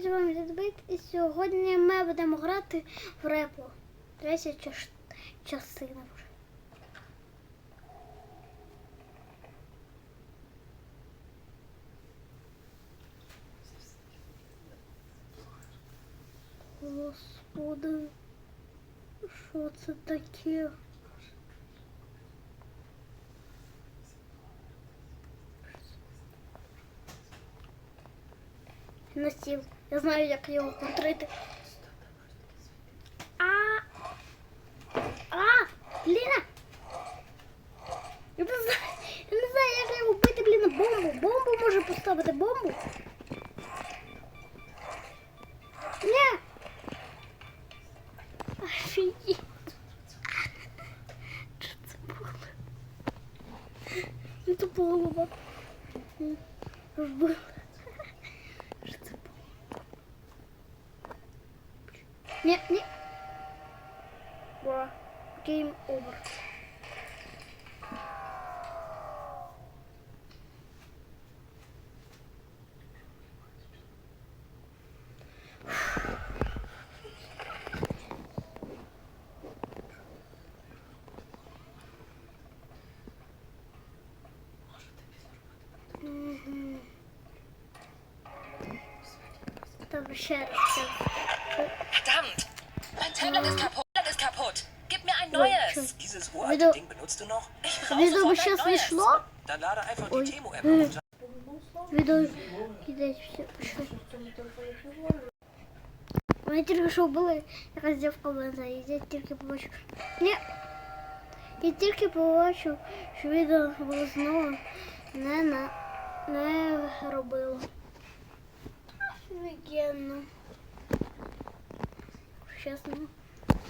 З вами Дедбит, і сьогодні ми будемо грати в репу. Третя частина вже. Господи, що це таке? На стіл. Я знаю, як його контрити. А! А! Ліна! Я не знаю, я не знаю, як його вбити, блін, бомбу. Бомбу може поставити бомбу. Ні, ні. Бра. Game over. Мгм. Добре, ще раз. ще раз. Verdammt! Mein Tablet ist kaputt. Tablet ist kaputt. Gib mir ein Ой, neues. що? Dieses Wieder- uralte Ding benutzt du noch? Ich brauche Відео sofort ein зараз neues. вийшло. Dann lade einfach Ой. die Temo-App Е. runter. Відео кидать все. Що? Мене тільки що були якась дівка в мене, і я тільки побачив. Ні. Я тільки побачив, що відео було знову не на Чесно.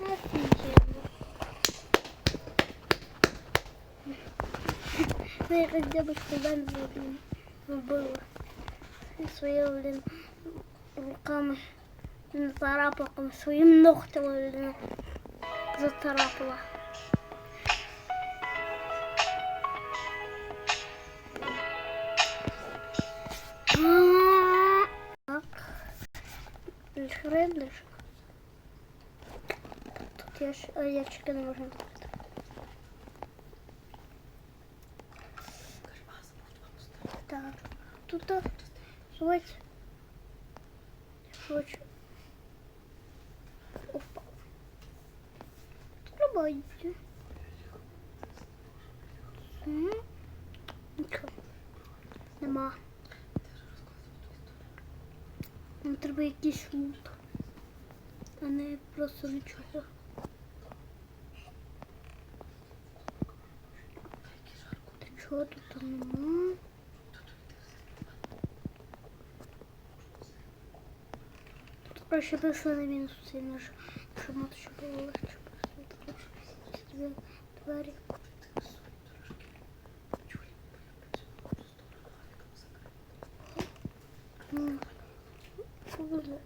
Офігенно. Ну, якась дівчинка бензу блін, вбила. І своїми, блін, руками не царапала, своїм ногтем, блін, зацарапала. Так. Шредлиш. Тут я ж а, ящики не можна відкрити. Так. Тут так. Давайте. Хочу. Опа. Открывайте. М, Нічого. Нема. Нам треба якийсь лут. А не просто нічого. Чого тут нема? Тут краще прийшли на мінус цей наш, щоб мати ще було легше. Ці дві двері. М. Буде.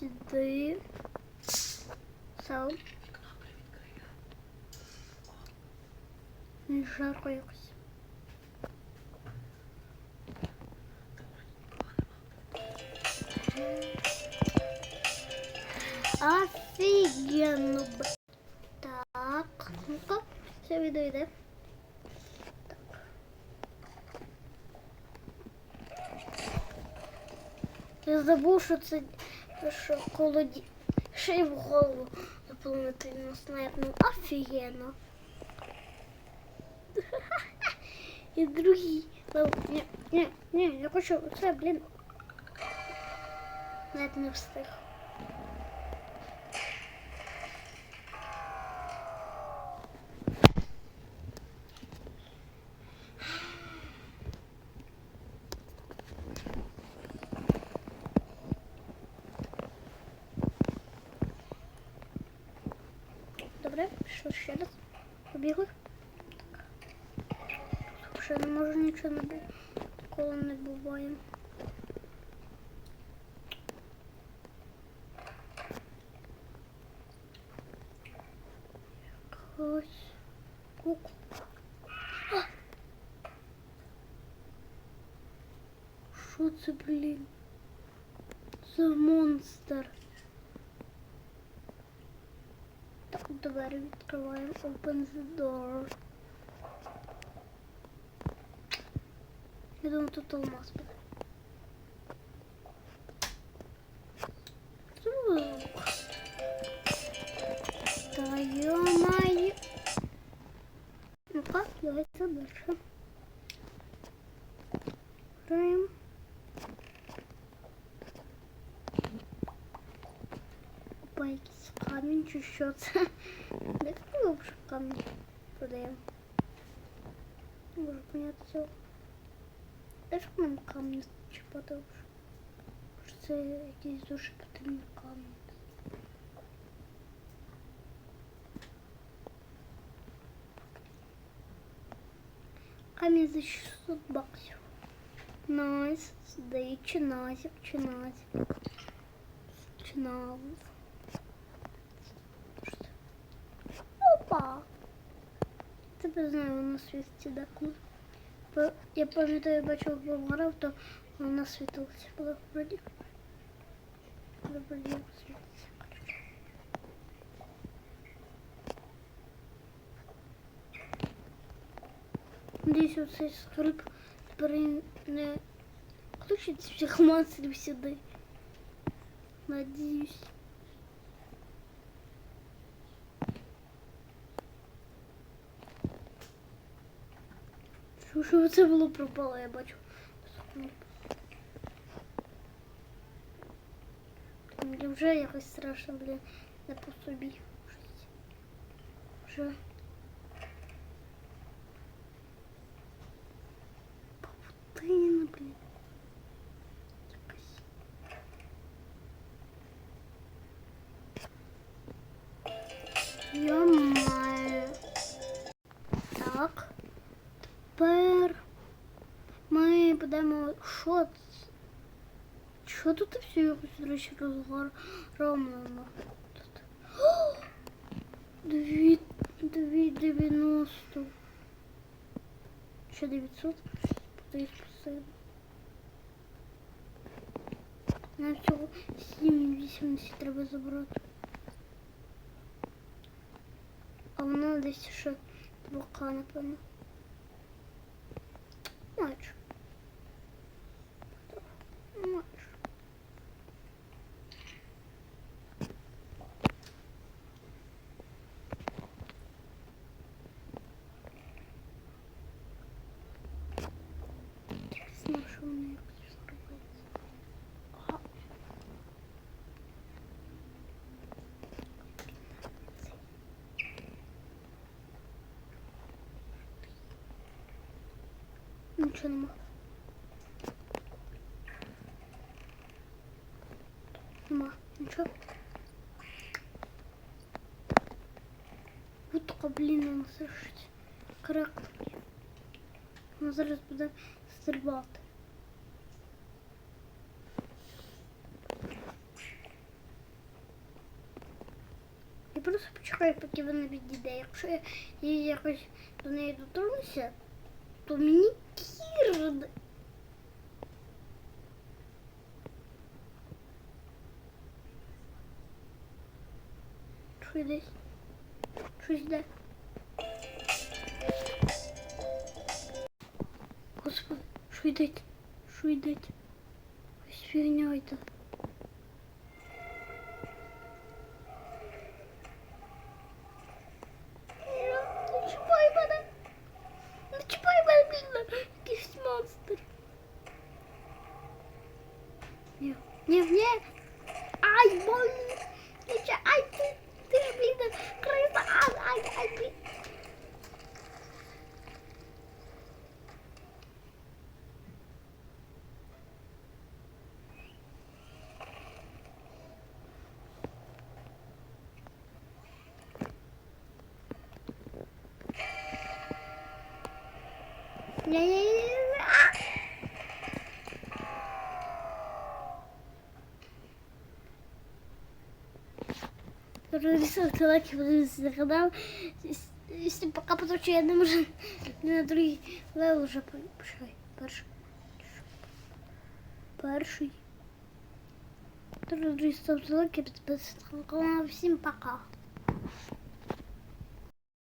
Сюди. Все. Не жарко якось. Офігенно. Так, ну-ка, все відео йде. Я що колоді. Ще в голову дополнительно снайпнув. Офігенно. І другий. Ні, ні, ні, я хочу це, блін. Навіть не встиг. Що ще раз? Побігли? Тут вже не ну, может ничего не бути. Коло не бывает. Ось куку. Що а! це, блін? За монстр. двері відкриваємо. Open the door. Я думаю, тут алмаз буде. Звук. Та ё-моё. Ну-ка, давайте дальше. Граємо. чи що це? Де такий вже камінь продаємо? Не можу поняти цього. Де ж нам камінь чіпати вже? Може це якийсь дуже потрібний камінь. Камінь за 600 баксів. Найс. Здає чиназик, чиназик. Чиназик. Опа! Тебе знаю, воно світиться деколи. Бо Я пам'ятаю, я бачив, як грав, то вона світилася. Була вроді. Але вроді як світиться. Надіюсь, оцей скрип тепер не включить всіх монстрів сюди. Надіюсь. Що, що це було пропало, я бачу. Мені вже якось страшно, блін, не по собі. Щось. Вже. Павутина, блін. Якась. Йо-моє. Ми будемо. Що? Що тут все якось, до речі, розгромлено? Дві, дві дев'яносто. Ще 900? Подаю спасибо. Нам всього 7,80 треба забрати. А воно десь ще бока, напевно. Майже. Нічого нема. Нема, нічого. Вот така, блін, вона слышить. Крак. Вона зараз буде стрибати. Я просто почекаю, поки вона відійде. Якщо я її якось до неї доторгнуся, то мені кірд. Що десь? Щось йде. Господи, що йде? Що йде? Ось фігня йде. Друзі, ставте лайки, подивіться на канал. Всім пока, тому що я не можу не на другий левел вже пішли. Перший. Перший. Друзі, стоп, злоки, підписуйтесь на канал. Всім пока.